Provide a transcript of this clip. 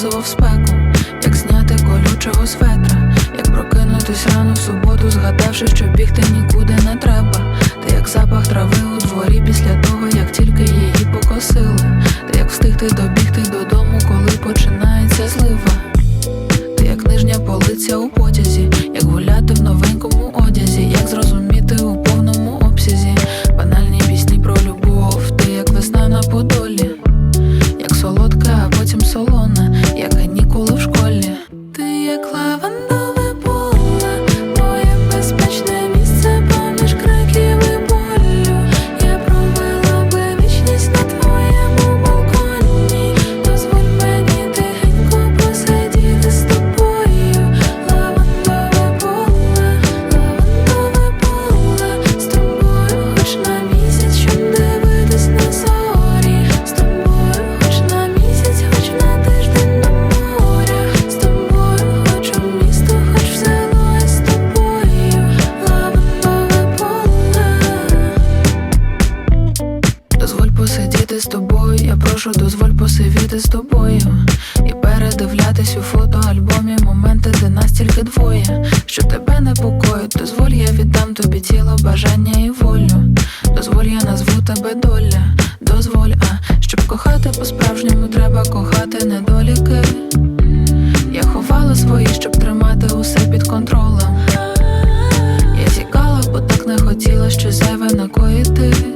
морозиво в спеку, як зняти колючого светра, як прокинутись рано в суботу, згадавши, що бігти нікуди не треба. Та як запах трави у дворі після того, як тільки її покосили, та як встигти добігти я прошу, дозволь посивіти з тобою І передивлятись у фотоальбомі моменти, де нас тільки двоє, що тебе непокоїть, дозволь, я віддам тобі тіло, бажання і волю. Дозволь, я назву тебе доля, дозволь, а щоб кохати по-справжньому, треба кохати недоліки. Я ховала свої, щоб тримати усе під контролем. Я тікала, бо так не хотіла щось зайве накоїти.